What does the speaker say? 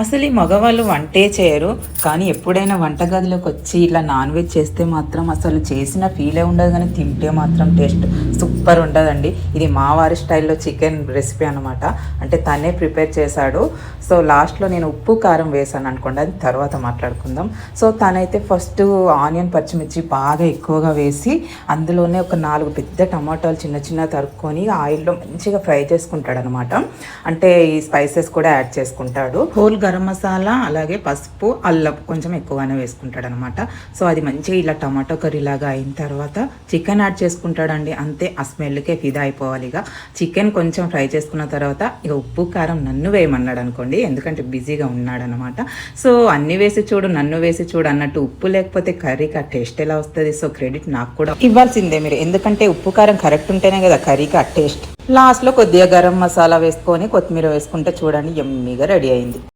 అసలు ఈ మగవాళ్ళు వంటే చేయరు కానీ ఎప్పుడైనా వంటగదిలోకి వచ్చి ఇలా నాన్ వెజ్ చేస్తే మాత్రం అసలు చేసిన ఫీలే ఉండదు కానీ తింటే మాత్రం టేస్ట్ సూపర్ ఉంటుందండి ఇది మా వారి స్టైల్లో చికెన్ రెసిపీ అనమాట అంటే తనే ప్రిపేర్ చేశాడు. సో లాస్ట్లో నేను ఉప్పు కారం వేసాను అనుకోండి అది తర్వాత మాట్లాడుకుందాం. సో తనైతే ఫస్ట్ ఆనియన్ పచ్చిమిర్చి బాగా ఎక్కువగా వేసి అందులోనే ఒక నాలుగు పెద్ద టమాటాలు చిన్న చిన్న తరుక్కొని ఆయిల్లో మంచిగా ఫ్రై చేసుకుంటాడు అనమాట అంటే ఈ స్పైసెస్ కూడా యాడ్ చేసుకుంటాడు. హోల్ గరం మసాలా అలాగే పసుపు అల్లం కొంచెం ఎక్కువగానే వేసుకుంటాడు అనమాట సో అది మంచిగా ఇలా టమాటో కర్రీ లాగా అయిన తర్వాత చికెన్ యాడ్ చేసుకుంటాడండి. అంతే ఆ స్మెల్కే ఫిదా అయిపోవాలి ఇక. చికెన్ కొంచెం ఫ్రై చేసుకున్న తర్వాత ఇక ఉప్పు కారం నన్ను వేయమన్నాడు అనుకోండి ఎందుకంటే బిజీగా ఉన్నాడనమాట. సో అన్ని వేసి చూడు నన్ను వేసి చూడు అన్నట్టు ఉప్పు లేకపోతే కర్రీకి ఆ టేస్ట్ ఎలా వస్తుంది? సో క్రెడిట్ నాకు కూడా ఇవ్వాల్సిందే మీరు. ఎందుకంటే ఉప్పు కారం కరెక్ట్ ఉంటేనే కదా కర్రీకి ఆ టేస్ట్. లాస్ట్లో కొద్దిగా గరం మసాలా వేసుకొని కొత్తిమీర వేసుకుంటే చూడండి ఎమ్మీగా రెడీ అయింది.